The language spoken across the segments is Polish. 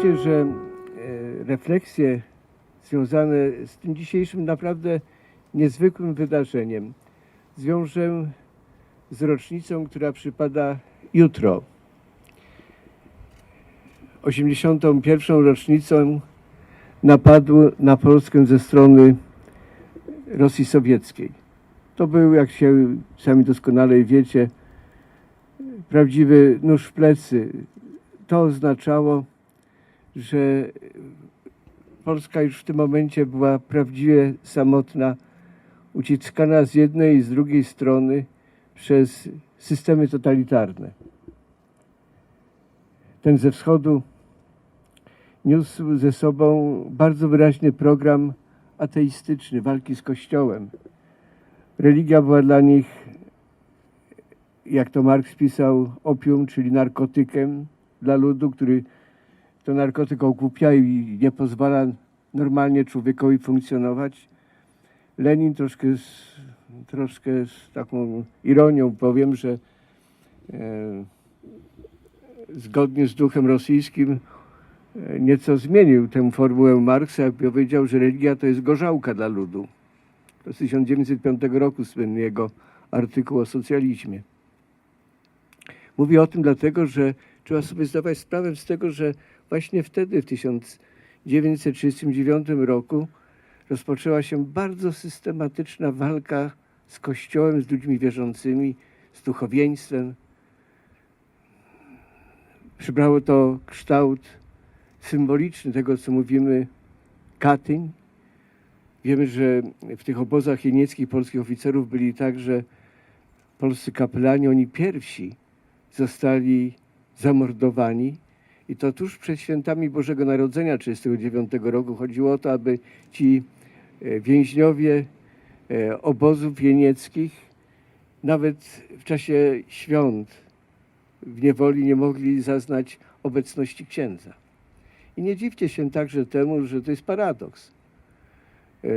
że e, refleksje związane z tym dzisiejszym naprawdę niezwykłym wydarzeniem zwiążę z rocznicą, która przypada jutro. 81. rocznicą napadu na Polskę ze strony Rosji Sowieckiej. To był, jak się sami doskonale wiecie, prawdziwy nóż w plecy. To oznaczało, że Polska już w tym momencie była prawdziwie samotna, uciskana z jednej i z drugiej strony przez systemy totalitarne. Ten ze wschodu niósł ze sobą bardzo wyraźny program ateistyczny, walki z Kościołem. Religia była dla nich, jak to Marx pisał, opium, czyli narkotykiem dla ludu, który to narkotyk i nie pozwala normalnie człowiekowi funkcjonować. Lenin troszkę z, troszkę z taką ironią powiem, że e, zgodnie z duchem rosyjskim e, nieco zmienił tę formułę Marksa, jak powiedział, że religia to jest gorzałka dla ludu. To z 1905 roku słynny jego artykuł o socjalizmie. Mówię o tym dlatego, że trzeba sobie zdawać sprawę z tego, że właśnie wtedy, w 1939 roku, rozpoczęła się bardzo systematyczna walka z Kościołem, z ludźmi wierzącymi, z duchowieństwem. Przybrało to kształt symboliczny tego, co mówimy Katyń. Wiemy, że w tych obozach jenieckich polskich oficerów byli także polscy kapelani. Oni pierwsi zostali zamordowani. I to tuż przed świętami Bożego Narodzenia 1939 roku chodziło o to, aby ci e, więźniowie e, obozów jenieckich nawet w czasie świąt w niewoli nie mogli zaznać obecności księdza. I nie dziwcie się także temu, że to jest paradoks. E,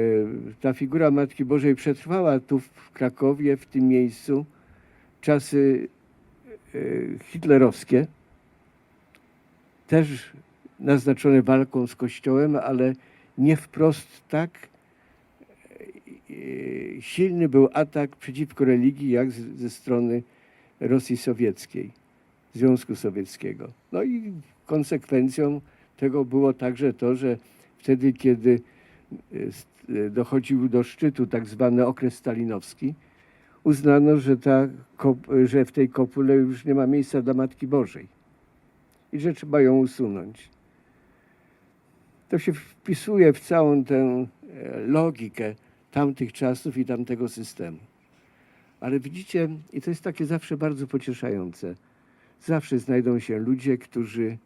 Ta figura Matki Bożej przetrwała tu w Krakowie, w tym miejscu, czasy hitlerowskie, też naznaczone walką z Kościołem, ale nie wprost tak e, silny był atak przeciwko religii, jak ze strony Rosji Sowieckiej, Związku Sowieckiego. No i konsekwencją tego było także to, że wtedy, kiedy e, e, dochodził do szczytu tak zwany okres stalinowski, uznano, że, ta, że w tej kopule już nie ma miejsca dla Matki Bożej i że trzeba ją usunąć. To się wpisuje w całą tę e, logikę tamtych czasów i tamtego systemu. Ale widzicie, i to jest takie zawsze bardzo pocieszające, zawsze znajdą się ludzie, którzy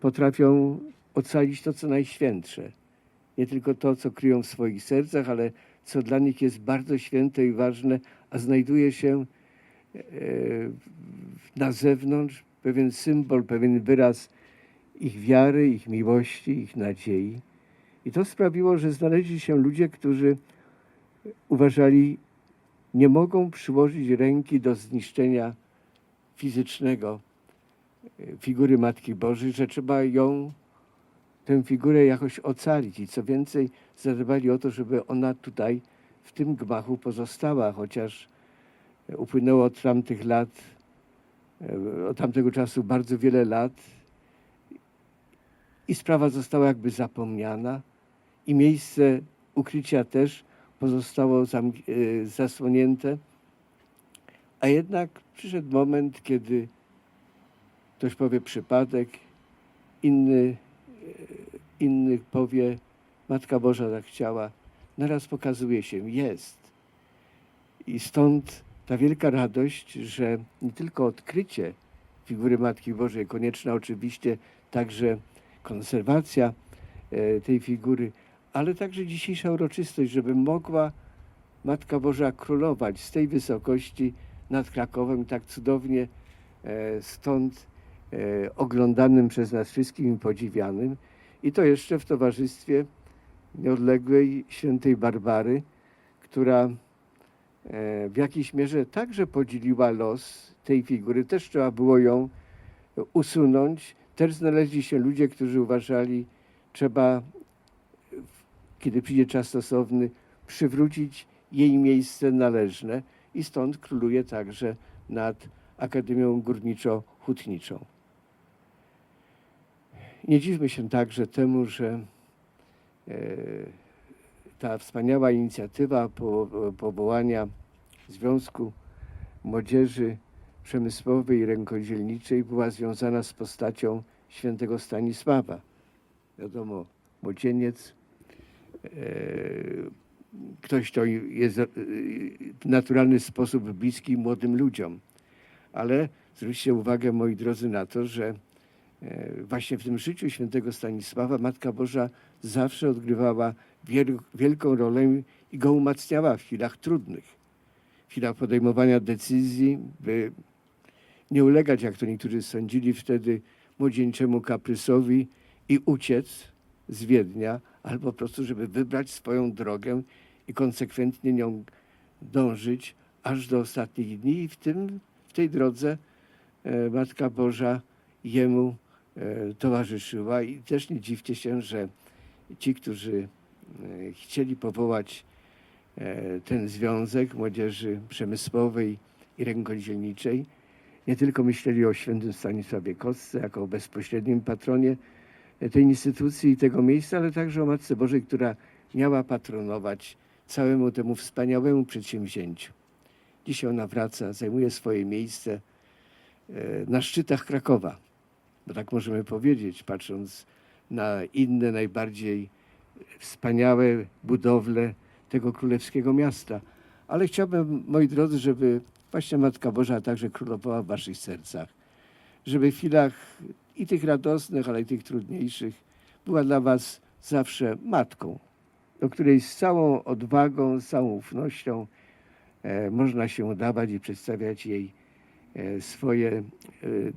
potrafią ocalić to, co najświętsze. Nie tylko to, co kryją w swoich sercach, ale co dla nich jest bardzo święte i ważne, a znajduje się e, na zewnątrz pewien symbol, pewien wyraz ich wiary, ich miłości, ich nadziei. I to sprawiło, że znaleźli się ludzie, którzy uważali, nie mogą przyłożyć ręki do zniszczenia fizycznego e, figury Matki Bożej, że trzeba ją, tę figurę jakoś ocalić. I co więcej, zadbali o to, żeby ona tutaj w tym gmachu pozostała, chociaż upłynęło od tamtych lat, od tamtego czasu bardzo wiele lat i sprawa została jakby zapomniana i miejsce ukrycia też pozostało e, zasłonięte. A jednak przyszedł moment, kiedy ktoś powie przypadek, inny, e, inny powie Matka Boża tak chciała. Naraz pokazuje się, jest. I stąd ta wielka radość, że nie tylko odkrycie figury Matki Bożej, konieczna oczywiście także konserwacja e, tej figury, ale także dzisiejsza uroczystość, żeby mogła Matka Boża królować z tej wysokości nad Krakowem, tak cudownie e, stąd e, oglądanym przez nas wszystkim i podziwianym. I to jeszcze w towarzystwie nieodległej świętej Barbary, która w jakiejś mierze także podzieliła los tej figury. Też trzeba było ją usunąć, Też znaleźli się ludzie, którzy uważali, trzeba, kiedy przyjdzie czas stosowny, przywrócić jej miejsce należne i stąd króluje także nad Akademią Górniczo-Hutniczą. Nie dziwmy się także temu, że e, ta wspaniała inicjatywa po, powołania Związku Młodzieży Przemysłowej i Rękodzielniczej była związana z postacią świętego Stanisława. Wiadomo, młodzieniec, e, ktoś, kto jest e, w naturalny sposób bliski młodym ludziom. Ale zwróćcie uwagę, moi drodzy, na to, że e, właśnie w tym życiu świętego Stanisława Matka Boża zawsze odgrywała wielką rolę i go umacniała w chwilach trudnych, w chwilach podejmowania decyzji, by nie ulegać, jak to niektórzy sądzili wtedy, młodzieńczemu kaprysowi i uciec z Wiednia, albo po prostu, żeby wybrać swoją drogę i konsekwentnie nią dążyć aż do ostatnich dni. I w tym, w tej drodze e, Matka Boża jemu e, towarzyszyła. I też nie dziwcie się, że ci, którzy chcieli powołać e, ten związek młodzieży przemysłowej i rękodzielniczej, nie tylko myśleli o świętym Stanisławie Kostce jako o bezpośrednim patronie tej instytucji i tego miejsca, ale także o Matce Bożej, która miała patronować całemu temu wspaniałemu przedsięwzięciu. Dzisiaj ona wraca, zajmuje swoje miejsce e, na szczytach Krakowa, bo tak możemy powiedzieć, patrząc na inne, najbardziej wspaniałe budowle tego królewskiego miasta. Ale chciałbym, moi drodzy, żeby właśnie Matka Boża także królowała w waszych sercach. Żeby w chwilach i tych radosnych, ale i tych trudniejszych była dla was zawsze matką, do której z całą odwagą, z całą ufnością e, można się udawać i przedstawiać jej e, swoje e,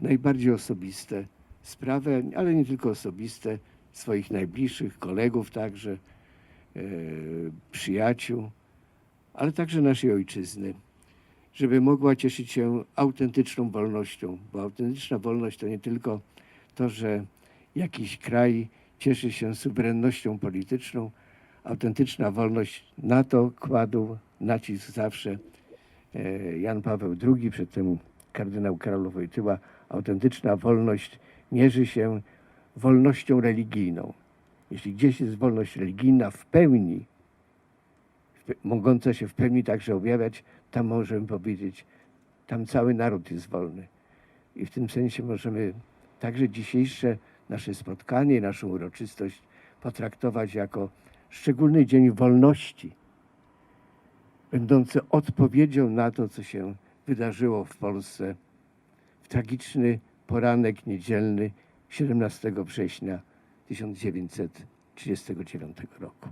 najbardziej osobiste sprawy, ale nie tylko osobiste, swoich najbliższych, kolegów także, e, przyjaciół, ale także naszej ojczyzny, żeby mogła cieszyć się autentyczną wolnością, bo autentyczna wolność to nie tylko to, że jakiś kraj cieszy się suwerennością polityczną, autentyczna wolność, na to kładł nacisk zawsze e, Jan Paweł II, przedtem kardynał Karol Wojtyła. Autentyczna wolność mierzy się wolnością religijną. Jeśli gdzieś jest wolność religijna w pełni, mogąca się w pełni także objawiać, tam możemy powiedzieć, tam cały naród jest wolny. I w tym sensie możemy także dzisiejsze nasze spotkanie, naszą uroczystość potraktować jako szczególny dzień wolności, będący odpowiedzią na to, co się wydarzyło w Polsce w tragiczny poranek niedzielny 17 września 1939 roku.